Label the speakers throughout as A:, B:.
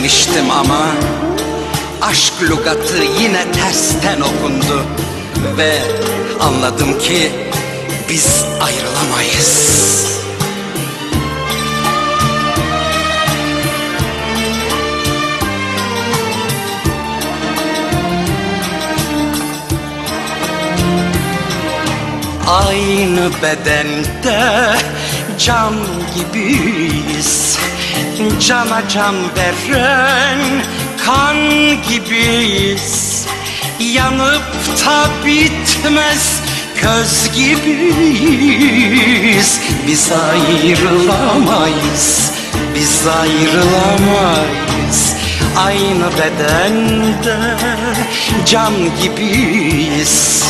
A: demiştim ama Aşk lügatı yine tersten okundu Ve anladım ki biz ayrılamayız. Aynı bedende can gibiyiz. Cana can veren kan gibiyiz. Yanıp da bitmez köz gibiyiz. Biz ayrılamayız, biz ayrılamayız. Aynı bedende can gibiyiz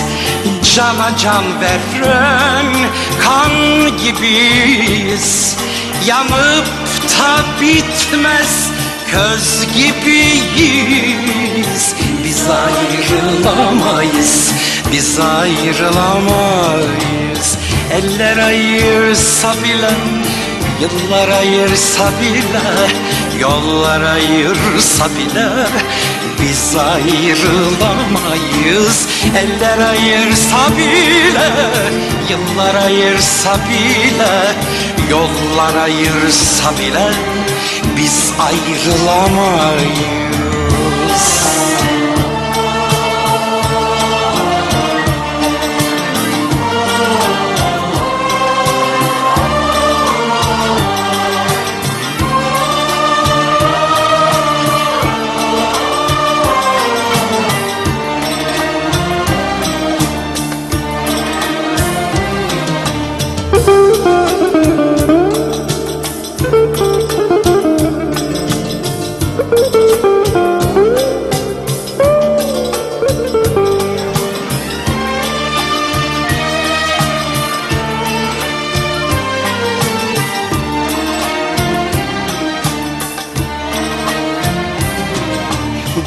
A: Cana can veren kan gibiyiz. Yanıp da bitmez köz gibiyiz. Biz ayrılamayız, biz ayrılamayız. Eller ayırsa bile, yıllar ayırsa bile Yollar ayırsa bile biz ayrılamayız. Eller ayırsa bile Yıllar ayırsa bile Yollar ayırsa bile Biz ayrılamayız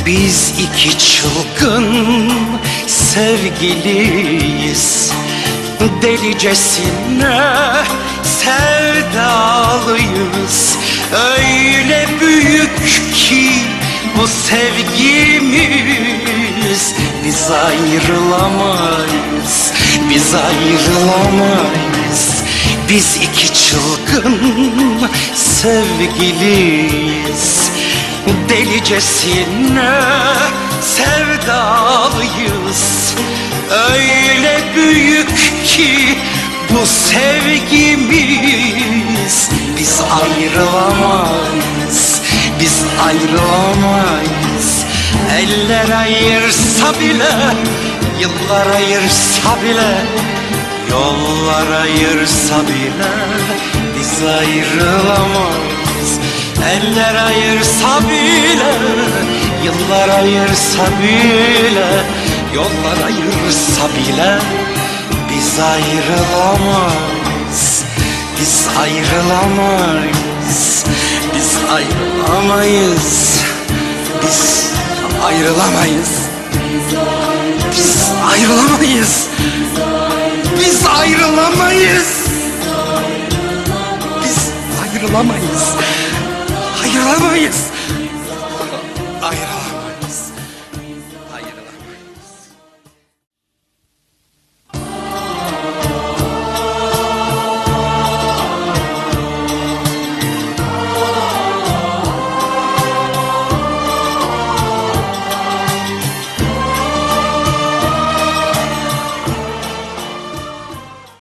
A: Biz iki çılgın sevgiliyiz. Delicesine sevdalıyız bu sevgimiz Biz ayrılamayız, biz ayrılamayız. Biz iki çılgın sevgiliyiz. Delicesine sevdalıyız. Öyle büyük ki bu sevgimiz Biz ayrılamayız, ayrılamayız Eller ayırsa bile, yıllar ayırsa bile Yollar ayırsa bile biz ayrılamayız. Eller ayırsa bile, yıllar ayırsa bile Yollar ayırsa bile biz ayrılamayız. Biz Biz ayrılamayız. Biz ayrılamayız. Biz ayrılamayız. Biz ayrılamayız. Biz ayrılamayız. Ayrılamayız. Ayrılamayız